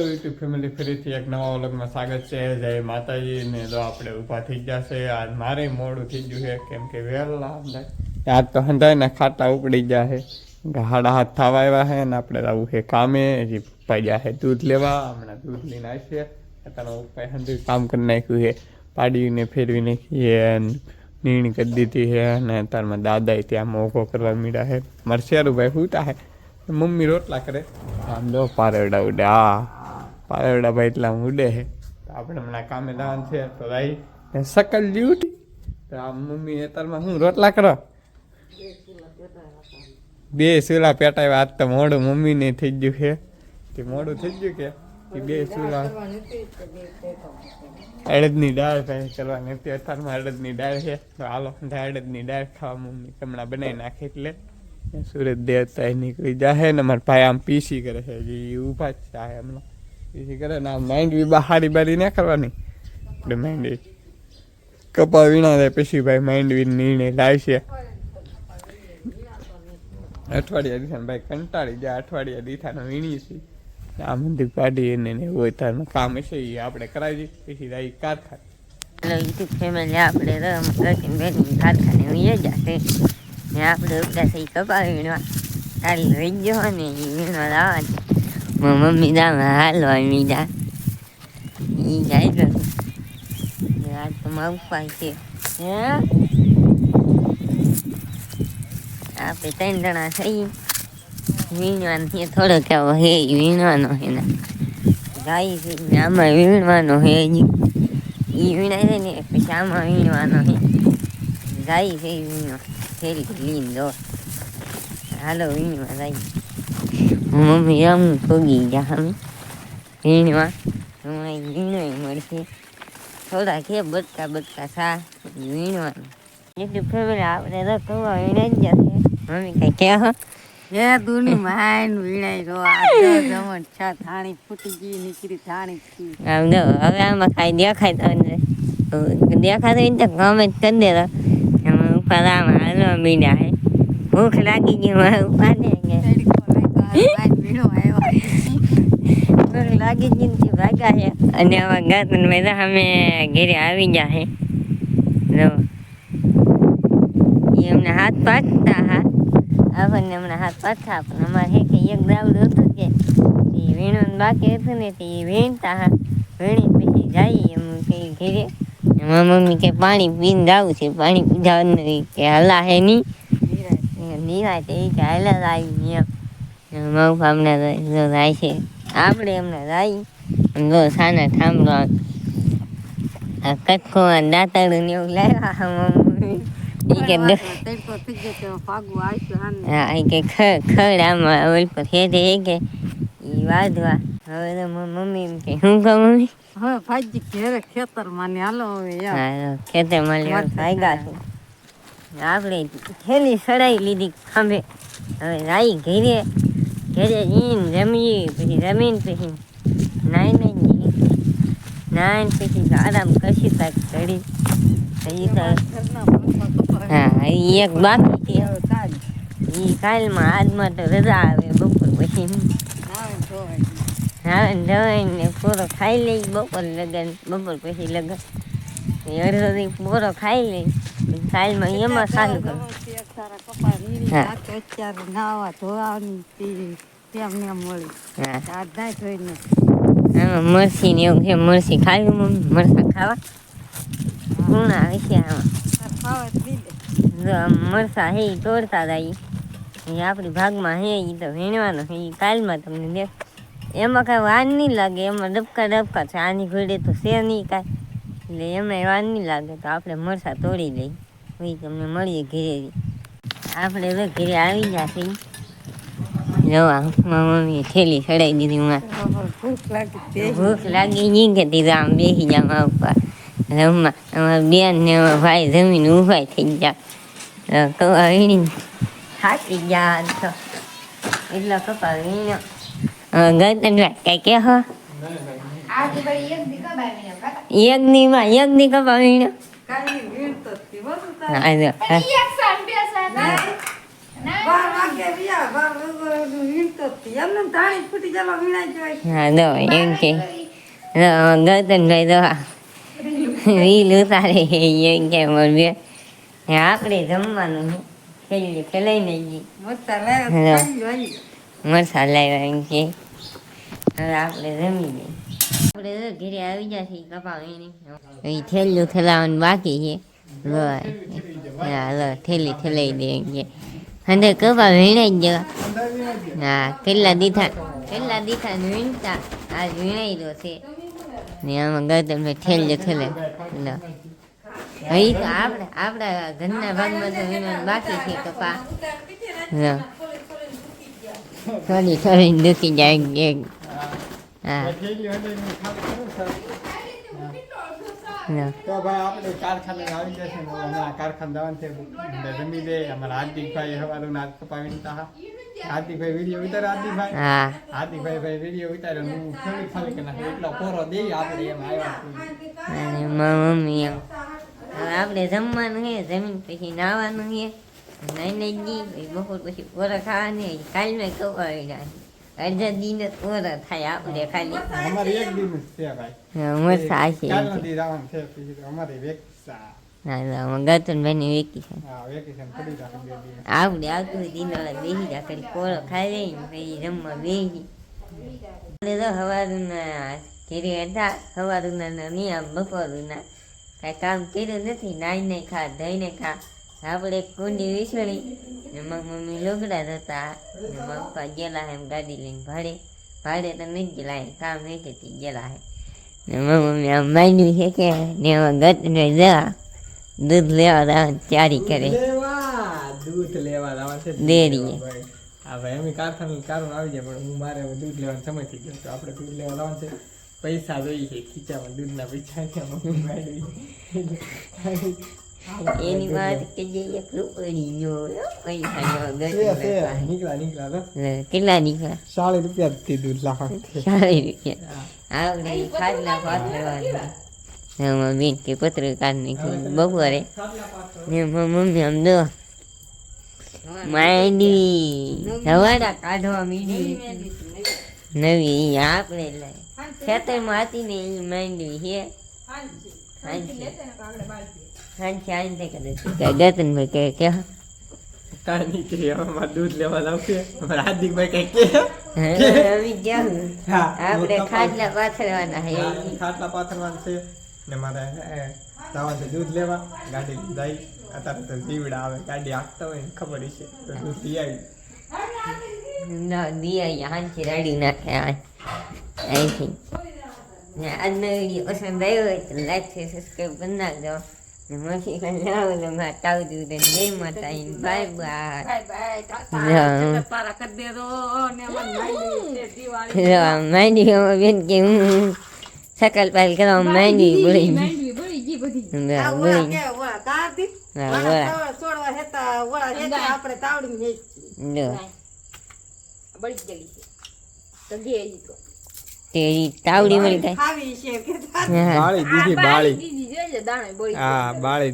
YouTube family ફરીથી એક નવા વ્લોગમાં સ્વાગત છે. જય માતાજી ને તો આપણે ઊભા થઈ જશે આજ મારે મોડું થઈ ગયું છે, કેમ કે વહેલા આજ તો હંધાય ને ખાટા ઉપડી ગયા છે. હાડા હાથ થવા આવ્યા છે ને આપણે આવું છે કામે, હજી ગયા છે દૂધ લેવા, હમણાં દૂધ લઈને આવશે અત્યારે ઉપાય હંધું કામ કરી નાખ્યું છે, પાડીને ફેરવી નાખીએ નીણ કરી દીધી છે અને અત્યારમાં દાદાએ ત્યાં મોઘો કરવા મીડા છે. મારા શેરુભાઈ ફૂટા છે. મમ્મી રોટલા કરે. આમ જો પારેડા ઉડે આ પારવડા ભાઈ એટલા મૂડે છે તો આપણે હમણાં કામે દાન છે. તો ભાઈ સકલ ડ્યુટી તો આ મમ્મી અત્યારમાં હું રોટલા કરો? બે સુલા પેટાવ્યા. આજ તો મોડું મમ્મીને થઈ ગયું છે. કે મોડું થઈ ગયું કે? કે બે સુલા અડદની દાળ ભાઈ કરવાની હતી. અત્યારમાં અડદની દાળ છે. તો હાલો અડદની દાળ ખાવા મમ્મી. હમણાં બનાવી નાખે એટલે. સુરત દેવતા એ નીકળી જાય ને મારા ભાઈ આમ પીસી કરે છે. જે ઊભા જ થાય હમણાં. પીસી કરે ને માઇન્ડ બહારી બારી ના કરવાની. એટલે માઇન્ડ કપા વીણા થાય પછી ભાઈ માઇન્ડ બી નિર્ણય લાવશે અઠવાડિયા દીથા ભાઈ કંટાળી જાય અઠવાડિયા દીઠાનો વીણી છે આ મંદિર કાઢી એને ને હોય તારનું કામ હશે એ આપણે કરાવી દઈએ, પછી રાઈ કારખાને. એટલે યુટ્યુબ ફેમિલી આપણે રમ રચીને બેઠી કારખાને વીએ જશે ને આપણે ઉપડા થઈ કપા વીણવા. કાલે રહી ગયો ને એ વીણવા લાવવા છે મારી મમ્મી દામાં હાલવા મીડા એ જાય ગયું ને આજ તો મારું ઉપાય છે હે આપણે ત્રણ જણા થઈ વીણવાનું છે થોડોક આવો હે ઈ વીણવાનો હે ને જાય છે ને આમાં વીણવાનો હે હજી ઈ વીણાય છે ને પછી આમાં વીણવાનો છે જાય છે ઈ વીણો થેલી લીન દો હાલો વીણવા જાય હું મમ્મી આમ ભોગી ગયા અમે વીણવા હું અહીં વીણોય મળશે થોડા કે બટકા બટકા સા વીણવાનું જેટલું ફેમિલી આપણે તો કવા વીણાઈ જ જશે મમ્મી કઈ કે હો એ દૂની માઈન વીણાઈ રો આ તો જમણ છા થાણી ફૂટી ગઈ નીકળી થાણી થી આમ જો હવે આમાં કાંઈ દેખાય તો ને દેખાતો હોય ને તો કમેન્ટ કરી દેતો એમાં ઉપર આમાં હાલવા મીડ્યા હે ભૂખ લાગી ગઈ મારે ઉપાડે કે વીણો આવ્યો ભૂખ લાગી તે ભાગ્યા છે. અને હવે ગાતન મેદા અમે ઘેરે આવી ગયા હે જો. એ અમને હાથ પાકતા હા આપણને હમણાં હાથ પાછા પણ અમારે હે કે એક દાવડું હતું કે એ વીણવાનું બાકી હતું ને તે વીણતા હા વીણી પછી જઈએ એમ કે ઘેરે. મારા મમ્મી કે પાણી પીને જવું છે. પાણી પીધાવાનું કે હલા હે નહીં નિરાય તે કે હાલા આવી એમાં. પપ્પા જાય છે. આપણે એમને જાય અને જો સાના થાંભલો આ કટકો દાંતરડું ને એવું લાવ્યા વાદવા. હવે તો મમ્મી એમ કે શું કહું મમ્મી? હવે ફાજી ઘેરે ખેતરમાં હાલો હવે ભાગ્યા છે. આપણે થેલી સડાઈ લીધી ખંભે. હવે રાઈ ઘેરે. ઘેરે ઈન જમીએ પછી જમીન પછી નાઈ નાઈ નાઈન પછી આરામ કશી તાક ચડી પછી હા એક બાકી છે. એ કાલમાં આજમાં તો રજા આવે બપોર પછી. નાવે ધોવાય હા જવાઈને પૂરો ખાઈ લઈ બપોર લગન બપોર પછી લગન. અડધો પૂરો ખાઈ લઈ પછી એમાં સારું કરું. અત્યારે નાવા ધોવાની તી મળી? હા. આજ જોઈને આમાં મરસી ને એવું છે. મરસી ખાવી મમ્મી? મરસા ખાવા? પૂર્ણ આવે છે આમાં. મરસા હે તોડતા જાય એ આપણી ભાગમાં હે એ તો વીણવાનો એ કાલમાં તમને દેખ એમાં કાંઈ વાર નહીં લાગે. એમાં ડબકા ડબકા છે. આની ઘોડે તો છે નહીં કાંઈ. એટલે એમાં વાર નહીં લાગે તો આપણે મરસા તોડી લઈ પછી તમને મળીએ ઘેરે આપણે તો ઘેરે આવી જશે જોવા મારા મમ્મીએ થેલી ચડાવી દીધી માં ભૂખ લાગી તે ભૂખ લાગી ગઈ કે દીધા આમ બેસી જા મા ઉપર રમવા અમારા બેન ને અમારા ભાઈ જમીન ઊભા થઈ ગયા કપા વીણી થાકી ગયા આજ તો એટલા કપા વીણ્યો ગતન કઈ કે હો એક માં એક દી કપા વીણ્યો ગૌતમભાઈ દો રીલ ઉતારે એમ કે બોલવે આપણે જમવાનું છે ખેલી ખેલાઈ નહીં મસાલા. મરસા લાવ્યા એમ કે હવે આપણે જમી લઈએ આપણે તો ઘરે આવી જશે કપા એ થેલું થેલાવાનું બાકી છે લો હા લો થેલી થેલાઈ દે એમ કે અંદર કપા વીણાઈ જ જવા હા કેટલા દીથા કેટલા દીથા ને વીણતા આ વીણાઈ દો છે ને આમાં ગૌતમ ઠેલ થેલે લો હવે તો આપણે આપણા ઘરના ભાગમાં તો વીણવાનું બાકી છે કપા લો થોડી થોડી દુખી જાય તો ભાઈ આપણે કારખાને આવી જશે કારખાને જવાનું છે. જમી દે અમારા હાર્દિકભાઈ હવારું નાચ કપાવીને તા. હાર્દિકભાઈ વીડિયો ઉતારે હાર્દિકભાઈ? હાર્દિકભાઈ ભાઈ વીડિયો ઉતાર્યો હું ખાલી કે નાખું એટલો કોરો દઈ આપણે એમ આવ્યા મમ્મી એમ આપણે જમવાનું છે જમીન પછી નાવાનું છે. નાઈ લઈ ગઈ બપોર પછી ઓરા ખાવાની કાલ મેં કવાવી નાખી અડધા દિન જ ઓરા થાય આપણે ખાલી અમારે એક દિન જ છે ભાઈ છે અમારે આવતું દિન બેસી જા કરી કોળો ખાઈ લઈને પછી જમવા બેસી તો સવારના ઘેરે હતા સવારના નહીં આમ બપોરના કાંઈ કામ કર્યું નથી નાઈ ને ખા ધોઈને ખા આપણે કુંડી વિસળી. મારી મમ્મી લોગડા ને મારા પપ્પા ગયેલા એમ ગાડી લઈને ભાડે. ભાડે તો નથી ગયેલા એમ કામ નથી ગયેલા હે. ને મમ્મી આમ માંડ્યું છે કે ને એમાં જવા દૂધ લેવા જવાની તૈયારી કરે. દૂધ લેવા જવાનું છે. ડેરીએ. હા કારખાનું કારણ આવી જાય પણ હું મારે દૂધ લેવાનો સમય થઈ ગયો તો આપણે દૂધ લેવા જવાનું છે. પૈસા જોઈએ છે ખીચામાં દૂધના પૈસા. એની વાત કે જે પૈસા નીકળા નીકળા કેટલા રૂપિયા દૂધ રૂપિયા એમાં બેન કે પત્રકાર નાખ્યું બપોરે ને મમ્મી આમ દો માંડવી હવાડા કાઢવા મીડી નવી આપણે લાય ખેતરમાં હતી ને એ માંડવી છે ગતનભાઈ કે કે કાંઈ કે હવે દૂધ લેવા લાવશે અમારા હાર્દિકભાઈ કઈ કે? રવિ જાઉં આપણે ખાટલા પાથરવાના હે. ખાટલા પાથરવાનું છે. ને મારે એ, જવાનું દૂધ લેવા. ગાડી જાય. અત્યારે તો જીવડા આવે. ગાડી હાંકતા હોય ને ખબર છે તો દૂધ લઈ આવી. ના દિયા હાંચી રાડી નાખે અહીંથી. આજનો વીડિયો પસંદ આવ્યો હોય તો લાઈક છે સબસ્ક્રાઈબ કરી નાખજો. સકલ પાલ કરવા માંડવી બળી ગઈ તો તાવડી મળી જાય બાળી દીધી બળી. હા બાળી